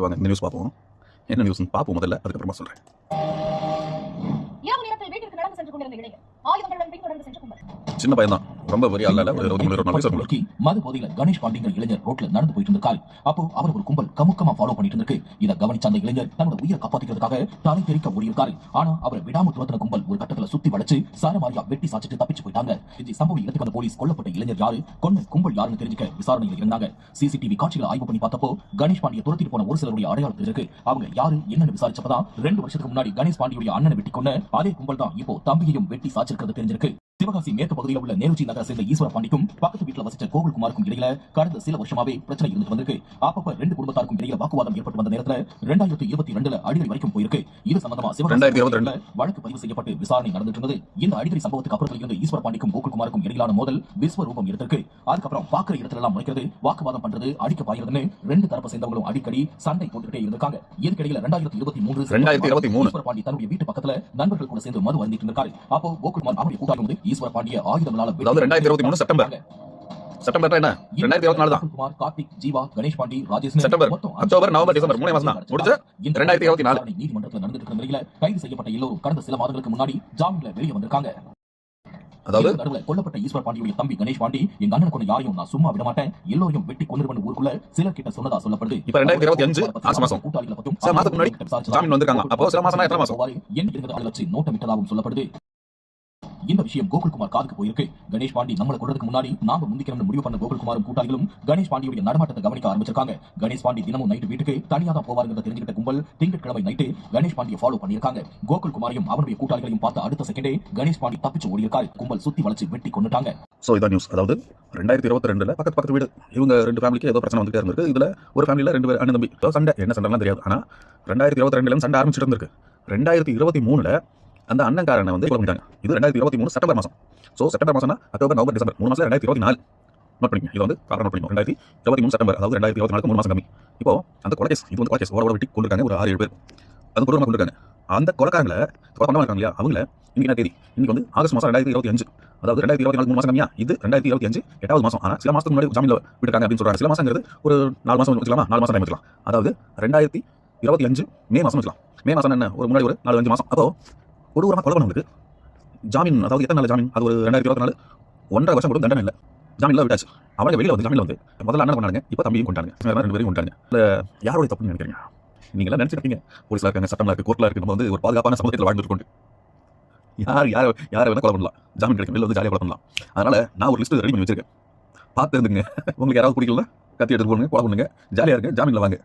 சரி வாங்க. இந்த நியூஸ் பார்ப்போம். என்ன நியூஸ்னு பார்ப்போம் முதல்ல. அதுக்கப்புறமா சொல்கிறேன் சின்ன பையன் தான் ரொம்ப பெரிய இல்ல ஒரு இருபத்தி மது போதையில கணேஷ் பாண்டிங்கிற இளைஞர் ரோட்ல நடந்து போயிட்டு இருந்திருக்காரு. அப்போ அவர் ஒரு கும்பல் கமுக்கமா ஃபாலோ பண்ணிட்டு இருக்கு இதை கவனிச்ச அந்த இளைஞர் தன்னோட உயிரை காப்பாத்திக்கிறதுக்காக தலை தெறிக்க ஓடியிருக்காரு. ஆனா அவரை விடாம துரத்தின கும்பல் ஒரு கட்டத்துல சுத்தி வளைச்சு சாரமாரியா வெட்டி சாச்சிட்டு தப்பிச்சு போயிட்டாங்க. இது சம்பவ இடத்துக்கு வந்த போலீஸ் கொல்லப்பட்ட இளைஞர் யாரு கொன்ன கும்பல் யாருன்னு தெரிஞ்சுக்க விசாரணையில் இருந்தாங்க. சிசிடிவி காட்சிகளை ஆய்வு பண்ணி பார்த்தப்போ கணேஷ் பாண்டியை துரத்திட்டு போன ஒரு சிலருடைய அடையாளம் தெரிஞ்சிருக்கு அவங்க யாரு என்னன்னு விசாரிச்சப்பதான் ரெண்டு வருஷத்துக்கு முன்னாடி கணேஷ் பாண்டியுடைய அண்ணனை வெட்டி கொன்ன அதே கும்பல் தான் இப்போ தம்பியையும் வெட்டி சாச்சிருக்கிறது தெரிஞ்சிருக்கு. சிவகாசி மேற்கு பகுதியில் உள்ள நேருஜி நகர சேர்ந்த ஈஸ்வர பாண்டிக்கும் பக்கத்து வீட்டுல வசிச்ச கோகுல்குமாருக்கும் இடையில கடந்த சில வருஷமாவே பிரச்சனை இருந்துட்டு வந்திருக்கு. அப்பப்ப ரெண்டு குடும்பத்தாருக்கும் இடையில வாக்குவாதம் ஏற்பட்டு வந்த நேரத்துல ரெண்டாயிரத்தி இருபத்தி ரெண்டுல அடிக்கடி வரைக்கும் போயிருக்கு. இது சம்பந்தமா ரெண்டுல வழக்கு பதிவு செய்யப்பட்டு விசாரணை நடந்துட்டு இருந்தது. இந்த அடிக்கடி சம்பவத்துக்கு அப்புறத்துல இருந்து ஈஸ்வர பாண்டிக்கும் கோகுல்குமாருக்கும் இடையிலான மோதல் விஸ்வரூபம் எடுத்திருக்கு. அதுக்கப்புறம் பாக்குற இடத்துல எல்லாம் முறைக்கிறது வாக்குவாதம் பண்றது அடிக்க பாயிருதுன்னு ரெண்டு தரப்பு சேர்ந்தவங்களும் அடிக்கடி சண்டை போட்டுக்கிட்டே இருந்திருக்காங்க. இதுக்கிடையில ரெண்டாயிரத்தி இருபத்தி மூன்று ரெண்டாயிரத்தி இருபத்தி மூணு. ஈஸ்வர பாண்டி தன்னுடைய வீட்டு பக்கத்துல நண்பர்கள் கூட சேர்ந்து மது அருந்திட்டு இருக்காரு அப்போ கோகுல்குமார் அவருடைய கூட்டாளி வந்து ஈஸ்வர பாண்டிய ஆயுதங்களால அதாவது ரெண்டாயிரத்தி இருபத்தி மூணு செப்டம்பர். செப்டம்பர் என்ன? ரெண்டாயிரத்தி இருபத்தி நாலு தான் Kumar Karthik Jeeva Ganesh Pandi Rajesh September, October, November, December மூணே மாசம் தான். ரெண்டாயிரத்தி இருபத்தி நாலு. நீதிமன்றத்தில் நடந்துட்டு கைது செய்யப்பட்ட எல்லோரும் கடந்த சில மாதங்களுக்கு முன்னாடி ஜாமீன்ல வெளியே வந்திருக்காங்க. அதாவது? நடுவுல கொல்லப்பட்ட ஈஸ்வர் பாண்டியுடைய தம்பி கணேஷ் பாண்டி எங்க அண்ணன் கொண்டு யாரையும் நான் சும்மா விட மாட்டேன் எல்லோரையும் வெட்டி கொண்டு ஊருக்குள்ள சிலர் கிட்ட சொன்னதா சொல்லப்படுது. இப்ப 2025 ஆகஸ்ட் மாசம். கூட்டாளிகளை பத்தும் சில மாசத்துக்கு முன்னாடி ஜாமீன் வந்திருக்காங்க. அப்போ சில மாசம்னா எத்தனை மாசம்? இருந்தது நோட்டமிட்டதாகவும் சொல்லப்படுது. இந்த விஷயம் கோகுல்குமார் காதுக்கு போயிருக்கு. கணேஷ் பாண்டி நம்மள கொள்றதுக்கு முன்னாடி நாம முந்திக்கணும்னு முடிவு பண்ண கோகுல்குமாரும் கூட்டாளிகளும் கணேஷ் பாண்டியுடைய நடமாட்டத்தை கவனிக்க ஆரம்பிச்சிருக்காங்க. கணேஷ் பாண்டி தினமும் நைட்டு வீட்டுக்கு தனியாக தான் போவாருங்கிறத தெரிஞ்சுக்கிட்ட கும்பல் திங்கட்கிழமை நைட்டு கணேஷ் பாண்டியை ஃபாலோ பண்ணியிருக்காங்க. கோகுல்குமாரையும் அவனுடைய கூட்டாளிகளையும் பார்த்த அடுத்த செகண்டே கணேஷ் பாண்டி தப்பிச்சு ஓடியிருக்காரு. கும்பல் சுத்தி வளைச்சு வெட்டி கொண்டுட்டாங்க ஸோ இதான் நியூஸ் அதாவது ரெண்டாயிரத்தி இருபத்தி ரெண்டுல பக்கத்து பக்கத்து வீடு. இவங்க ரெண்டு ஃபேமிலிக்கு ஏதோ பிரச்சனை வந்துட்டே இருந்திருக்கு. இதுல ஒரு ஃபேமிலியில் ரெண்டு பேர் அண்ணன் தம்பி. சண்டை. என்ன சண்டைலாம் தெரியாது. ஆனா ரெண்டாயிரத்தி இருபத்தி ரெண்டுல சண்டை ஆரம்பிச்சிட்டு இருந்திருக்கு. ரெண்டாயிரத்தி இருபத்தி மூணுல அந்த அண்ணன்காரனை வந்து கொலை பண்ணிட்டாங்க. இது ரெண்டாயிரத்தி இருபத்தி மூணு செப்டம்பர் மாசம். ஸோ செப்டம்பர் மாசம்னா அக்டோபர் நவம்பர் டிசம்பர் மூணு மாசம் ரெண்டாயிரத்தி இருபத்தி நாலு. நோட் பண்ணிங்க இது வந்து காரணம் நோட் பண்ணிக்கணும். ரெண்டாயிரத்தி இருபத்தி மூணு செப்டம்பர் அதாவது ரெண்டாயிரத்தி இருபத்தி நாலு மூணு மாசம் கம்மி. இப்போ அந்த கொலை கேஸ் இது வந்து கொலை கேஸ் ஓர வெட்டி கொண்டிருக்காங்க. ஒரு ஆறு ஏழு பேர். அது கொடூரமாக கொண்டிருக்காங்க. அந்த கொலைக்காரங்களை கொலை பண்ண இருக்காங்க இல்லையா? அவங்கள இன்னைக்கு என்ன தேதி? இன்னைக்கு வந்து ஆகஸ்ட் மாசம் ரெண்டாயிரத்தி இருபத்தி அஞ்சு. அதாவது ரெண்டாயிரத்தி இருபத்தி நாலு மூணு மாசம் கம்மியா? இது ரெண்டாயிரத்தி இருபத்தி அஞ்சு எட்டாவது மாசம். ஆனால் சில மாசத்துக்கு முன்னாடி ஜாமீன்ல விட்டுருக்காங்க அப்படின்னு சொல்றாங்க. சில மாசங்கிறது ஒரு நாலு மாசம் வச்சுக்கலாமா? நாலு மாசம் டைம் வச்சுக்கலாம். அதாவது ரெண்டாயிரத்தி இருபத்தி அஞ்சு மே மாசம் வச்சுக்கலாம். மே மாசம் என்ன? ஒரு முன்னாடி ஒரு நாலு அஞ்சு மாசம். அப்போ கொடூரமாக கொலை பண்ணவங்களுக்கு ஜாமீன் அதாவது எத்தனை நாள் ஜாமீன்? அது ஒரு ரெண்டாயிரத்தி இருபத்தி நாலு ஒன்றரை வருஷம் கூட தண்டனை இல்லை. ஜாமீன்ல விட்டாச்சு. அவங்க வெளியில் வந்து ஜாமீன் வந்து முதல்ல அண்ணன் கொண்டாங்க இப்போ தம்பியும் கொண்டாங்க ரெண்டு பேரும் கொண்டாங்க இல்லை யாரோட தப்புன்னு நினைக்கிறீங்க? நீங்களாம் நினச்சிருக்கீங்க போலீஸ்ல இருக்காங்க சட்டம்லாம் இருக்கு கோர்ட்டில் இருக்கு நம்ம வந்து ஒரு பாதுகாப்பான சமூகத்தில் வாழ்ந்துட்டு யார் யார் யார் யாரை வேணா கொலை பண்ணலாம். ஜாமீன் கிடைக்கும் வெளியில் வந்து ஜாலியாக கொலை பண்ணலாம். அதனால் நான் ஒரு லிஸ்ட் ரெடி பண்ணி வச்சிருக்கேன். பார்த்து இருந்துங்க உங்களுக்கு யாராவது பிடிக்கல கத்தி எடுத்து போடுங்க கொலை பண்ணுங்க. ஜாலியாக இருங்க ஜாமீனில் வாங்க.